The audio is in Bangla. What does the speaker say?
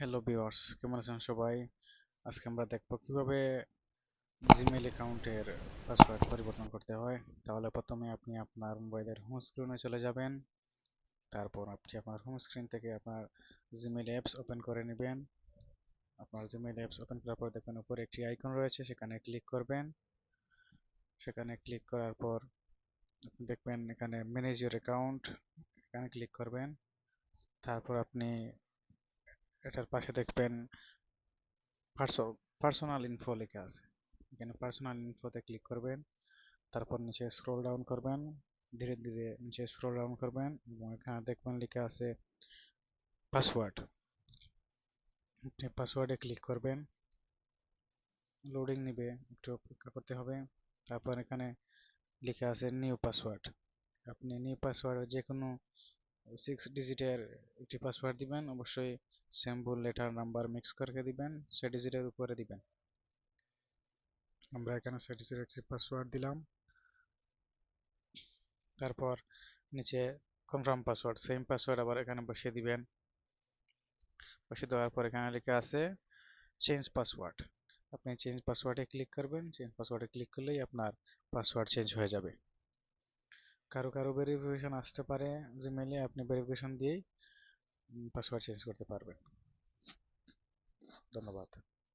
হ্যালো ভিউয়ার্স কেমন আছেন সবাই? আজকে আমরা দেখব কীভাবে জিমেইল অ্যাকাউন্টের পাসওয়ার্ড পরিবর্তন করতে হয়। তাহলে প্রথমে আপনি আপনার মোবাইলের হোম স্ক্রিনে চলে যাবেন। তারপর আপনি আপনার হোম স্ক্রিন থেকে আপনার জিমেইল অ্যাপস ওপেন করে নেবেন। আপনার জিমেইল অ্যাপস ওপেন করার পর দেখবেন উপরে একটি আইকন রয়েছে, সেখানে ক্লিক করবেন। সেখানে ক্লিক করার পর দেখবেন এখানে ম্যানেজ ইউর অ্যাকাউন্ট এখানে ক্লিক করবেন। তারপর আপনি এটার পাশে দেখবেন পার্সোনাল ইনফো লেখা আছে। এখানে পার্সোনাল ইনফোতে ক্লিক করবেন, তারপর নিচে স্ক্রল ডাউন করবেন, ধীরে ধীরে নিচে স্ক্রল ডাউন করবেন এবং এখানে দেখবেন লেখা আছে পাসওয়ার্ড আপনি পাসওয়ার্ডে ক্লিক করবেন লোডিং নিবে, একটু অপেক্ষা করতে হবে। তারপর এখানে লেখা আছে নিউ পাসওয়ার্ড আপনি নিউ পাসওয়ার্ড যে কোনো সিক্স ডিজিটের একটি পাসওয়ার্ড দিবেন, অবশ্যই সিম্বল লেটার নাম্বার মিক্স করে দিবেন, সে ডিজিটের উপরে দিবেন। আমরা এখানে সে ডিজিটের একটি পাসওয়ার্ড দিলাম। তারপর নিচে কনফার্ম পাসওয়ার্ড সেম পাসওয়ার্ড আবার এখানে বসিয়ে দিবেন। বসিয়ে দেওয়ার পর এখানে লেখা আছে চেঞ্জ পাসওয়ার্ড আপনি চেঞ্জ পাসওয়ার্ডে ক্লিক করবেন চেঞ্জ পাসওয়ার্ডে ক্লিক করলেই আপনার পাসওয়ার্ড চেঞ্জ হয়ে যাবে। কারও কারও ভেরিফিকেশন আসতে পারে জিমেইলে আপনি ভেরিফিকেশন দিয়েই পাসওয়ার্ড চেঞ্জ করতে পারবেন। ধন্যবাদ।